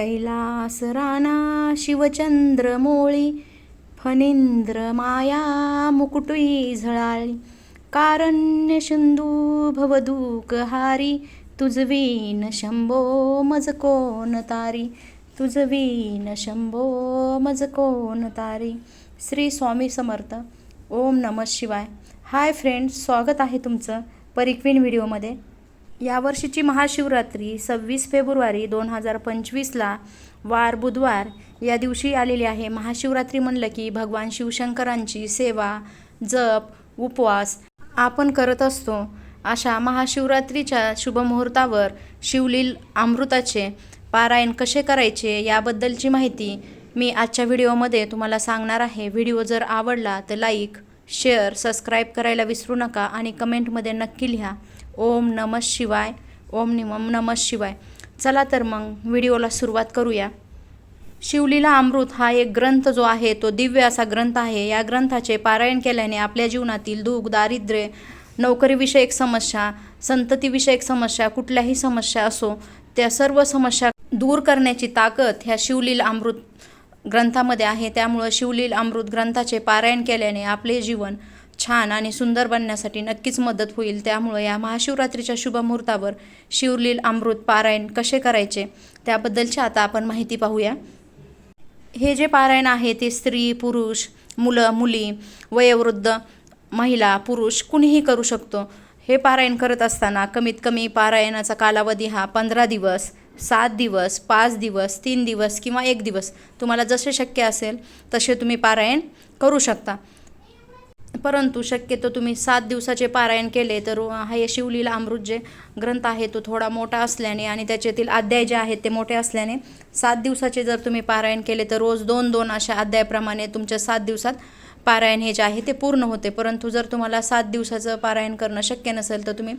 कैलास राणा शिवचंद्र मोळी फणींद्र माया मुकुटुई झळाळी कारण्य सिंधू भवदूक हारी तुझवीन शंभो मज कोण तारी तुझवीन शंभो मज कोण तारी. श्री स्वामी समर्थ ओम नमः शिवाय. हाय फ्रेंड्स स्वागत आहे तुमचं परिक्वीन व्हिडिओमध्ये. यावर्षीची महाशिवरात्री सव्वीस फेब्रुवारी दोन हजार पंचवीसला वार बुधवार या दिवशी आलेली आहे. महाशिवरात्री म्हणलं की भगवान शिवशंकरांची सेवा जप उपवास आपण करत असतो. अशा महाशिवरात्रीच्या शुभमुहूर्तावर शिवलील अमृताचे पारायण कसे करायचे याबद्दलची माहिती मी आजच्या व्हिडिओमध्ये तुम्हाला सांगणार आहे. व्हिडिओ जर आवडला तर लाईक शेअर सबस्क्राईब करायला विसरू नका आणि कमेंटमध्ये नक्की लिहा. ओम नम शिवाय. ओम निमम नम शिवाय. चला तर मग व्हिडिओला सुरुवात करूया. शिवलीला अमृत हा एक ग्रंथ जो आहे तो दिव्य असा ग्रंथ आहे. या ग्रंथाचे पारायण केल्याने आपल्या जीवनातील दुःख दारिद्र्य नोकरीविषयक समस्या संततीविषयक समस्या कुठल्याही समस्या असो त्या सर्व समस्या दूर करण्याची ताकद ह्या शिवलील अमृत ग्रंथामध्ये आहे. त्यामुळं शिवलील अमृत ग्रंथाचे पारायण केल्याने आपले जीवन छान आणि सुंदर बनण्यासाठी नक्कीच मदत होईल. त्यामुळं या महाशिवरात्रीच्या शुभमुहूर्तावर शिवलील अमृत पारायण कसे करायचे त्याबद्दलची आता आपण माहिती पाहूया. हे जे पारायण आहे ते स्त्री पुरुष मुलं मुली वयोवृद्ध महिला पुरुष कुणीही करू शकतो. हे पारायण करत असताना कमीत कमी पारायणाचा कालावधी हा पंधरा दिवस सात दिवस पाच दिवस तीन दिवस किंवा एक दिवस तुम्हाला जसे शक्य असेल तसे तुम्ही पारायण करू शकता. परंतु शक्यतो तुम्ही सात दिवसाचे पारायण केले तर हे शिवलीला अमृत जे ग्रंथ आहे तो थोडा मोठा असल्याने आणि त्याच्यातील अध्याय जे आहेत ते मोठे असल्याने सात दिवसाचे जर तुम्ही पारायण केले तर रोज दोन दोन अशा अध्यायाप्रमाणे तुमच्या सात दिवसात पारायण हे जे आहे ते पूर्ण होते. परंतु जर तुम्हाला सात दिवसाचं पारायण करणं शक्य नसेल तर तुम्ही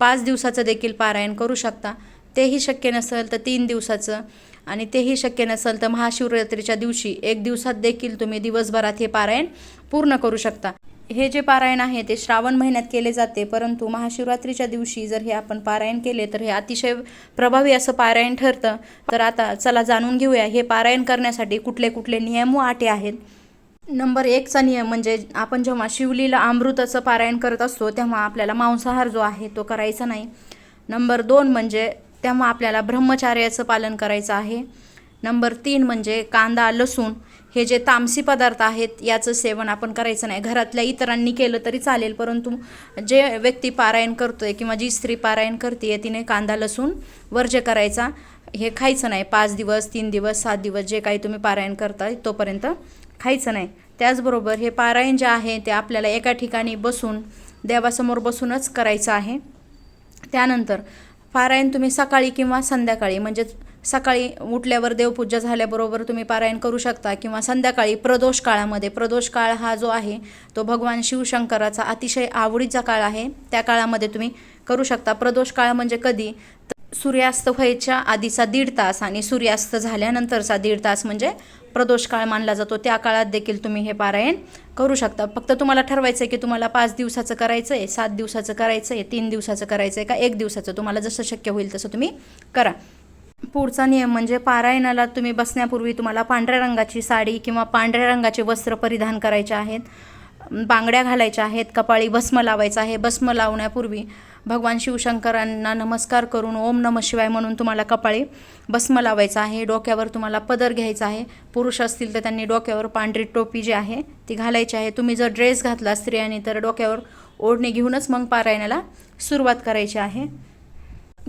पाच दिवसाचं देखील पारायण करू शकता. तेही शक्य नसेल तर तीन दिवसाचं. आणि तेही शक्य नसेल तर महाशिवरात्रीच्या दिवशी एक दिवसात देखील तुम्ही दिवसभरात हे पारायण पूर्ण करू शकता. हे जे पारायण आहे ते श्रावण महिन्यात केले जाते परंतु महाशिवरात्रीच्या दिवशी जर हे आपण पारायण केले तर हे अतिशय प्रभावी असं पारायण ठरतं. तर आता चला जाणून घेऊया हे पारायण करण्यासाठी कुठले कुठले नियम व आटे आहेत? नंबर एकचा नियम म्हणजे आपण जेव्हा शिवलीला अमृताचं पारायण करत असतो तेव्हा आपल्याला मांसाहार जो आहे तो करायचा नाही. नंबर दोन म्हणजे तेव्हा आपल्याला ब्रह्मचार्याचं पालन करायचं आहे. नंबर तीन म्हणजे कांदा लसूण हे जे तामसी पदार्थ आहेत याचं सेवन आपण करायचं नाही. घरातल्या इतरांनी केलं तरी चालेल परंतु जे व्यक्ती पारायण करतो आहे किंवा जी स्त्री पारायण करते तिने कांदा लसूण वर्ज्य करायचा. हे खायचं नाही. पाच दिवस तीन दिवस सात दिवस जे काही तुम्ही पारायण करता तोपर्यंत खायचं नाही. त्याचबरोबर हे पारायण जे आहे ते आपल्याला एका ठिकाणी बसून देवासमोर बसूनच करायचं आहे. त्यानंतर पारायण तुम्ही सकाळी किंवा संध्याकाळी म्हणजेच सकाळी उठल्यावर देवपूजा झाल्याबरोबर तुम्ही पारायण करू शकता किंवा संध्याकाळी प्रदोष काळामध्ये. प्रदोष काळ हा जो आहे तो भगवान शिवशंकराचा अतिशय आवडीचा काळ आहे. त्या काळामध्ये तुम्ही करू शकता. प्रदोष काळ म्हणजे कधी? सूर्यास्त व्हायच्या आधीचा दीड तास आणि सूर्यास्त झाल्यानंतरचा दीड तास म्हणजे प्रदोष काळ मानला जातो त्या काळात देखील तुम्ही हे पारायण करू शकता. फक्त तुम्हाला ठरवायचं आहे की तुम्हाला पाच दिवसाचं करायचं आहे सात दिवसाचं करायचं आहे तीन दिवसाचं करायचं आहे का एक दिवसाचं? तुम्हाला जसं शक्य होईल तसं तुम्ही करा. पुढचा नियम म्हणजे पारायणाला तुम्ही बसण्यापूर्वी तुम्हाला पांढऱ्या रंगाची साडी किंवा पांढऱ्या रंगाचे वस्त्र परिधान करायचे आहेत. बांगड्या घालायच्या आहेत कपाळी भस्म लावायचं आहे. भस्म लावण्यापूर्वी भगवान शिवशंकरांना नमस्कार करून ओम नम शिवाय म्हणून तुम्हाला कपाळी भस्म लावायचा आहे. डोक्यावर तुम्हाला पदर घ्यायचा आहे. पुरुष असतील तर त्यांनी डोक्यावर पांढरी टोपी जी आहे ती घालायची आहे. तुम्ही जर ड्रेस घातला स्त्रियांनी तर डोक्यावर ओढणी घेऊनच मग पारायणाला सुरुवात करायची आहे.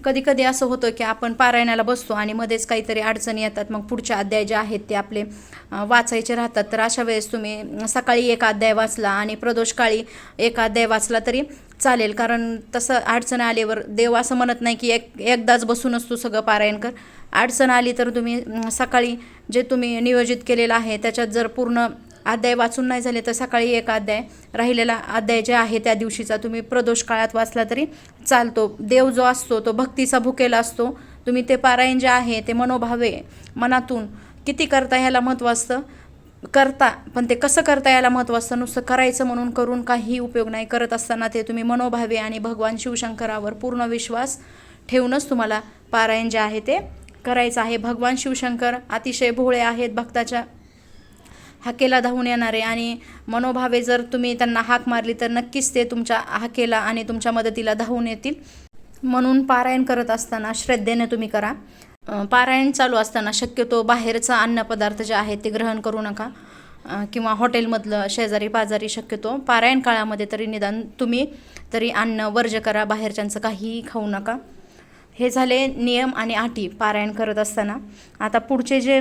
कधी कधी असं होतं की आपण पारायणाला बसतो आणि मध्येच काहीतरी अडचणी येतात. मग पुढचे अध्याय जे आहेत ते आपले वाचायचे राहतात. तर अशा वेळेस तुम्ही सकाळी एक अध्याय वाचला आणि प्रदोषकाळी एक अध्याय वाचला तरी चालेल कारण तसं अडचण आल्यावर देव असं म्हणत नाही की एक एकदाच बसूनच तू सगळं पारायण कर अडचण आली तर तुम्ही सकाळी जे तुम्ही नियोजित केलेलं आहे त्याच्यात जर पूर्ण अध्याय वाचून नाही झाले तर सकाळी एक अध्याय राहिलेला अध्याय जे आहे त्या दिवशीचा तुम्ही प्रदोष काळात वाचला तरी चालतो. देव जो असतो तो भक्तीचा भुकेला असतो. तुम्ही ते पारायण जे आहे ते मनोभावे मनातून किती करता ह्याला महत्त्व असतं? करता पण ते कसं करता यायला महत्त्व असतं? नुसतं करायचं म्हणून करून काही उपयोग नाही करत असताना ते तुम्ही मनोभावे आणि भगवान शिवशंकरावर पूर्ण विश्वास ठेवूनच तुम्हाला पारायण जे आहे ते करायचं आहे. भगवान शिवशंकर अतिशय भोळे आहेत भक्ताच्या हाकेला धावून येणारे आणि मनोभावे जर तुम्ही त्यांना हाक मारली तर नक्कीच ते तुमच्या हाकेला आणि तुमच्या मदतीला धावून येतील. म्हणून पारायण करत असताना श्रद्धेने तुम्ही करा. पारायण चालू असताना शक्यतो बाहेरचं अन्नपदार्थ जे आहेत ते ग्रहण करू नका. किंवा हॉटेलमधलं शेजारी पाजारी शक्यतो पारायण काळामध्ये तरी निदान तुम्ही तरी अन्न वर्ज करा बाहेरच्यांचं काहीही खाऊ नका. हे झाले नियम आणि अटी पारायण करत असताना. आता पुढचे जे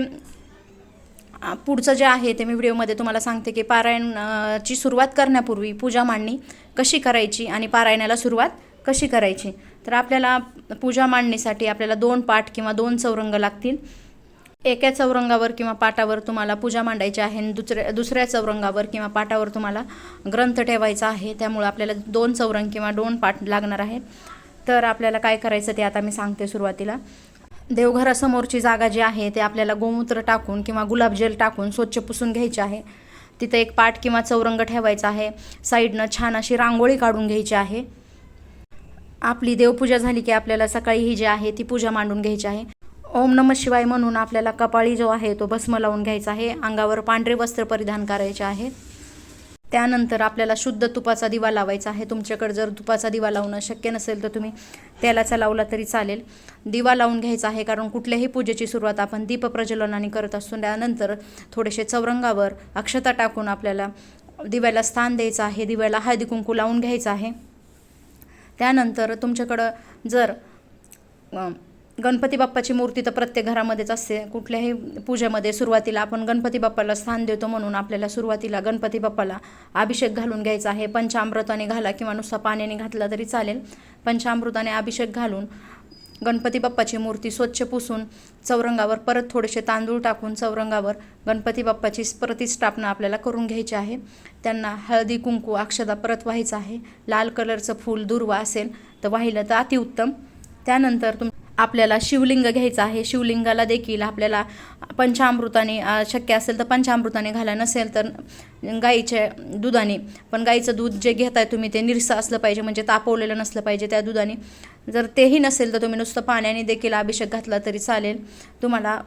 पुढचं जे आहे ते मी व्हिडिओमध्ये तुम्हाला सांगते की पारायणची सुरुवात करण्यापूर्वी पूजा मांडणी कशी करायची आणि पारायणाला सुरुवात कशी करायची. तर आपल्याला पूजा मांडणीसाठी आपल्याला दोन पाठ किंवा दोन चौरंग लागतील. एका चौरंगावर किंवा पाटावर तुम्हाला पूजा मांडायची आहे आणि दुसऱ्या दुसऱ्या चौरंगावर किंवा पाटावर तुम्हाला ग्रंथ ठेवायचा आहे. त्यामुळे आपल्याला दोन चौरंग किंवा दोन पाठ लागणार आहे. तर आपल्याला काय करायचं ते आता मी सांगते सुरुवातीला. देवघरासमोरची जागा जी आहे ते आपल्याला गोमूत्र टाकून किंवा गुलाबजल टाकून स्वच्छ पुसून घ्यायची आहे. तिथं एक पाठ किंवा चौरंग ठेवायचा आहे. साईडनं छान अशी रांगोळी काढून घ्यायची आहे. आपली देवपूजा झाली की आपल्याला सकाळी ही जी आहे ती पूजा मांडून घ्यायची आहे. ओम नम शिवाय म्हणून आपल्याला कपाळी जो आहे तो भस्म लावून घ्यायचा आहे. अंगावर पांढरे वस्त्र परिधान करायचे आहे. त्यानंतर आपल्याला शुद्ध तुपाचा दिवा लावायचा आहे. तुमच्याकडे जर तुपाचा दिवा लावणं शक्य नसेल तर तुम्ही तेलाचा लावला तरी चालेल. दिवा लावून घ्यायचा आहे कारण कुठल्याही पूजेची सुरुवात आपण दीप प्रज्वलनाने करत असतो. त्यानंतर थोडेसे चौरंगावर अक्षता टाकून आपल्याला दिव्याला स्थान द्यायचं आहे. दिव्याला हळदी कुंकू लावून घ्यायचं आहे. त्यानंतर तुमच्याकडं जर गणपती बाप्पाची मूर्ती तर प्रत्येक घरामध्येच असते. कुठल्याही पूजेमध्ये सुरुवातीला आपण गणपती बाप्पाला स्थान देतो म्हणून आपल्याला सुरुवातीला गणपती बाप्पाला अभिषेक घालून घ्यायचा आहे. पंचामृताने घाला किंवा नुसता पाण्याने घातला तरी चालेल. पंचामृताने अभिषेक घालून गणपती बाप्पाची मूर्ती स्वच्छ पुसून चौरंगावर परत थोडेसे तांदूळ टाकून चौरंगावर गणपती बाप्पाची प्रतिष्ठापना आपल्याला करून घ्यायची आहे. त्यांना हळदी कुंकू अक्षदा परत व्हायचं आहे. लाल कलरचं फूल दुर्वा असेल तर वाहिलं तर अतिउत्तम. त्यानंतर तुम आपल्याला शिवलिंग घ्यायचं आहे. शिवलिंगाला देखील आपल्याला पंचामृताने शक्य असेल तर पंचामृताने घाला नसेल तर गाईच्या दुधाने. पण गाईचं दूध जे घेताय तुम्ही ते निरसं असलं पाहिजे म्हणजे तापवलेलं नसलं पाहिजे त्या दुधाने. जर तेही नसेल तर तुम्ही नुसतं पाण्याने देखील अभिषेक घातला तरी चालेल. तुम्हाला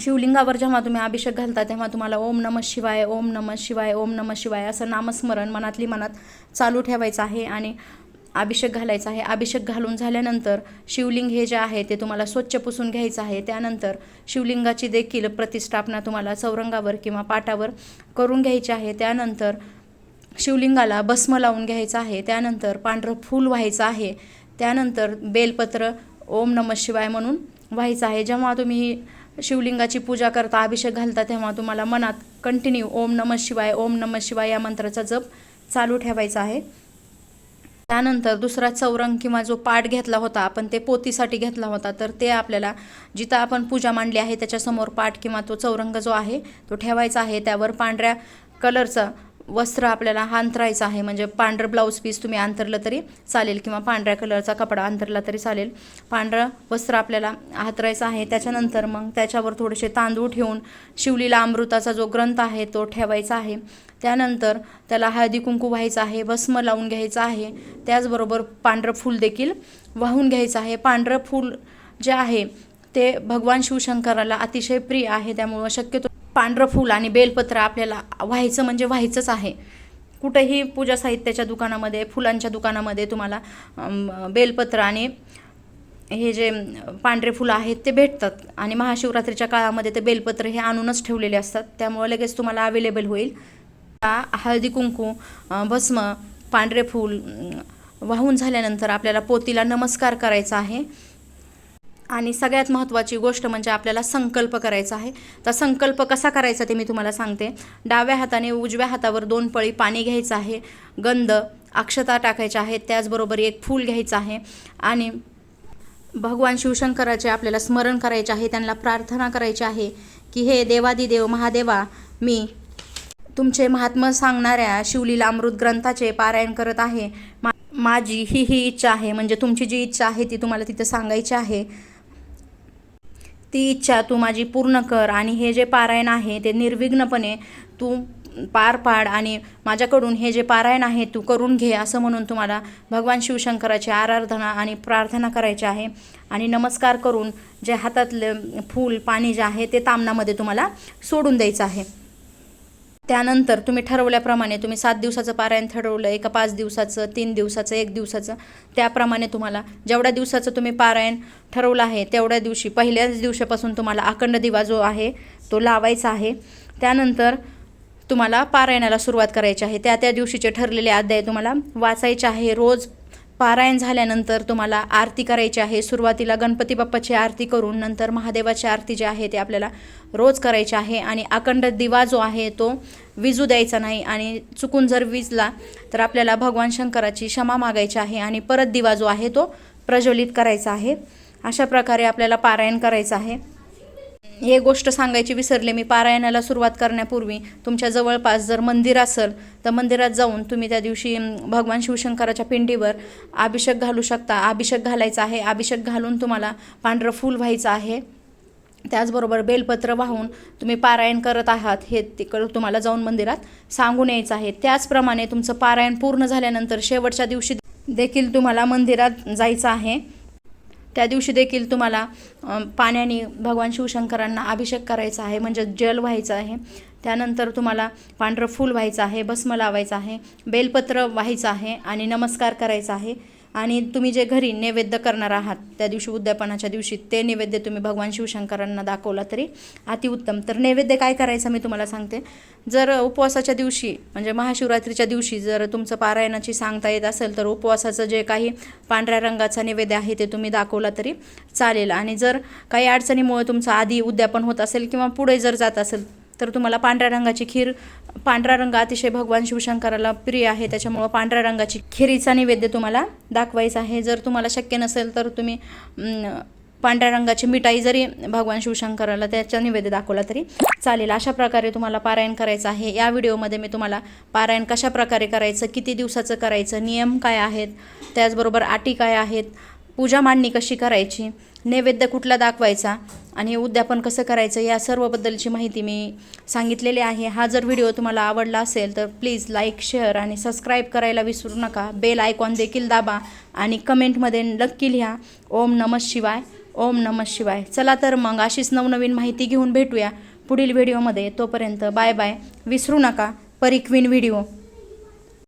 शिवलिंगावर जेव्हा तुम्ही अभिषेक घालता तेव्हा तुम्हाला ओम नम शिवाय ओम नम शिवाय ओम नम शिवाय असं नामस्मरण मनातली मनात चालू ठेवायचं आहे. आणि अभिषेक घालायचा आहे. अभिषेक घालून झाल्यानंतर शिवलिंग हे जे आहे ते तुम्हाला स्वच्छ पुसून घ्यायचं आहे. त्यानंतर शिवलिंगाची देखील प्रतिष्ठापना तुम्हाला चौरंगावर किंवा पाटावर करून घ्यायची आहे. त्यानंतर शिवलिंगाला भस्म लावून घ्यायचं आहे. त्यानंतर पांढरं फूल व्हायचं आहे. त्यानंतर बेलपत्र ओम नम शिवाय म्हणून व्हायचं आहे. जेव्हा तुम्ही शिवलिंगाची पूजा करता अभिषेक घालता तेव्हा तुम्हाला मनात कंटिन्यू ओम नम शिवाय ओम नम शिवाय या मंत्राचा जप चालू ठेवायचा आहे. त्यानंतर दुसरा चौरंग किंवा जो पाठ घेतला होता आपण ते पोतीसाठी घेतला होता तर ते आपल्याला जिथं आपण पूजा मांडली आहे त्याच्यासमोर पाठ किंवा तो चौरंग जो आहे तो ठेवायचा आहे. त्यावर पांढऱ्या कलरचं वस्त्र आपल्याला अंतरायचं आहे. म्हणजे पांढरं ब्लाऊज पीस तुम्ही अंतरलं तरी चालेल किंवा पांढऱ्या कलरचा कपडा अंतरला तरी चालेल. पांढरं वस्त्र आपल्याला हातरायचं आहे. त्याच्यानंतर मग त्याच्यावर थोडेसे तांदूळ ठेवून शिवलीला अमृताचा जो ग्रंथ आहे तो ठेवायचा आहे. त्यानंतर त्याला हळदी कुंकू व्हायचं आहे भस्म लावून घ्यायचं आहे. त्याचबरोबर पांढरं फूल देखील वाहून घ्यायचं आहे. पांढरं फूल जे आहे ते भगवान शिवशंकराला अतिशय प्रिय आहे. त्यामुळं शक्यतो पांढरं फूल आणि बेलपत्र आपल्याला व्हायचं म्हणजे व्हायचंच आहे. कुठेही पूजा साहित्याच्या दुकानामध्ये फुलांच्या दुकानामध्ये तुम्हाला बेलपत्र आणि हे जे पांढरे फुलं आहेत ते भेटतात. आणि महाशिवरात्रीच्या काळामध्ये ते बेलपत्र हे आणूनच ठेवलेले असतात. त्यामुळे लगेच तुम्हाला अवेलेबल होईल. हळदी कुंकू भस्म पांढरे फूल वाहून झाल्यानंतर आपल्याला पोतीला नमस्कार करायचा आहे. आणि सगळ्यात महत्त्वाची गोष्ट म्हणजे आपल्याला संकल्प करायचा आहे. तर संकल्प कसा करायचा ते मी तुम्हाला सांगते. डाव्या हाताने उजव्या हातावर दोन पळी पाणी घ्यायचं आहे. गंध अक्षता टाकायच्या आहेत. त्याचबरोबर एक फूल घ्यायचं आहे. आणि भगवान शिवशंकराचे आपल्याला स्मरण करायचे आहे. त्यांना प्रार्थना करायची आहे की हे देवादिदेव महादेवा मी तुमचे महात्मा सांगणाऱ्या शिवलीला अमृत ग्रंथाचे पारायण करत आहे. मा माझी ही ही इच्छा आहे. म्हणजे तुमची जी इच्छा आहे ती तुम्हाला तिथं सांगायची आहे. ती इच्छा तू माझी पूर्ण कर आणि हे जे पारायण आहे ते निर्विघ्नपणे तू पार पाड आणि माझ्याकडून हे जे पारायण आहे तू करून घे असं म्हणून तुम्हाला भगवान शिवशंकराची आराधना आणि प्रार्थना करायची आहे. आणि नमस्कार करून जे हातातले फूल पाणी जे आहे ते तामणामध्ये तुम्हाला सोडून द्यायचं आहे. त्यानंतर तुम्ही ठरवल्याप्रमाणे तुम्ही सात दिवसाचं पारायण ठरवलं एका पाच दिवसाचं तीन दिवसाचं एक दिवसाचं त्याप्रमाणे तुम्हाला जेवढ्या दिवसाचं तुम्ही पारायण ठरवलं आहे तेवढ्या दिवशी पहिल्याच दिवसापासून तुम्हाला अखंड दिवा जो आहे तो लावायचा आहे. त्यानंतर तुम्हाला पारायणाला सुरुवात करायची आहे. त्या त्या दिवशीचे ठरलेले अध्याय तुम्हाला वाचायचे आहे. रोज पारायण झाल्यानंतर तुम्हाला आरती करायची आहे. सुरुवातीला गणपती बाप्पाची आरती करून नंतर महादेवाची आरती जी आहे ते आपल्याला रोज करायची आहे आणि अखंड दिवा जो आहे तो विजू द्यायचा नाही आणि चुकून जर विजला तर आपल्याला भगवान शंकराची क्षमा मागायची आहे आणि परत दिवा जो आहे तो प्रज्वलित करायचा आहे. अशा प्रकारे आपल्याला पारायण करायचं आहे. हे गोष्ट सांगायची विसरले मी. पारायणाला सुरुवात करण्यापूर्वी तुमच्या जवळपास जर मंदिर असेल तर मंदिरात जाऊन तुम्ही त्या दिवशी भगवान शिवशंकराच्या पिंडीवर अभिषेक घालू शकता. अभिषेक घालायचा आहे. अभिषेक घालून तुम्हाला पांढरं फूल व्हायचं आहे. त्याचबरोबर बेलपत्र वाहून तुम्ही पारायण करत आहात. हे तिकडं तुम्हाला जाऊन मंदिरात सांगून यायचं आहे. त्याचप्रमाणे तुमचं पारायण पूर्ण झाल्यानंतर शेवटच्या दिवशी देखील तुम्हाला मंदिरात जायचं आहे. त्या दिवशी देखील तुम्हाला पाण्याने भगवान शिवशंकरांना अभिषेक करायचा आहे म्हणजे जल व्हायचं आहे. त्यानंतर तुम्हाला पांढरं फूल व्हायचं आहे भस्म लावायचं आहे बेलपत्र व्हायचं आहे आणि नमस्कार करायचा आहे. आणि तुम्ही जे घरी नैवेद्य करणार आहात त्या दिवशी उद्यापनाच्या दिवशी ते नैवेद्य तुम्ही भगवान शिवशंकरांना दाखवला तरी अतिउत्तम. तर नैवेद्य काय करायचं मी तुम्हाला सांगते. जर उपवासाच्या दिवशी म्हणजे महाशिवरात्रीच्या दिवशी जर तुमचं पारायणाची सांगता येत असेल तर उपवासाचं जे काही पांढऱ्या रंगाचा नैवेद्य आहे ते तुम्ही दाखवला तरी चालेल. आणि जर काही अडचणीमुळे तुमचं आधी उद्यापन होत असेल किंवा पुढे जर जात असेल तर तुम्हाला पांढऱ्या रंगाची खीर पांढरा रंग अतिशय भगवान शिवशंकराला प्रिय आहे त्याच्यामुळं पांढऱ्या रंगाची खिरीचा नैवेद्य तुम्हाला दाखवायचा आहे. जर तुम्हाला शक्य नसेल तर तुम्ही पांढऱ्या रंगाची मिठाई जरी भगवान शिवशंकराला त्याचा निवेद्य दाखवला तरी चालेल. अशा प्रकारे तुम्हाला पारायण करायचं आहे. या व्हिडिओमध्ये मी तुम्हाला पारायण कशा प्रकारे करायचं किती दिवसाचं करायचं नियम काय आहेत त्याचबरोबर अटी काय आहेत पूजा मांडणी कशी करायची नैवेद्य कुठला दाखवायचा आणि उद्यापन कसं करायचं या सर्वबद्दलची माहिती मी सांगितलेली आहे. हा जर व्हिडिओ तुम्हाला आवडला असेल तर प्लीज लाईक शेअर आणि सबस्क्राईब करायला विसरू नका. बेल आयकॉन देखील दाबा आणि कमेंटमध्ये नक्की लिहा. ओम नमः शिवाय. ओम नमः शिवाय. चला तर मग अशीच नवनवीन माहिती घेऊन भेटूया पुढील व्हिडिओमध्ये. तोपर्यंत बाय बाय. विसरू नका. परिक्वीन व्हिडिओ.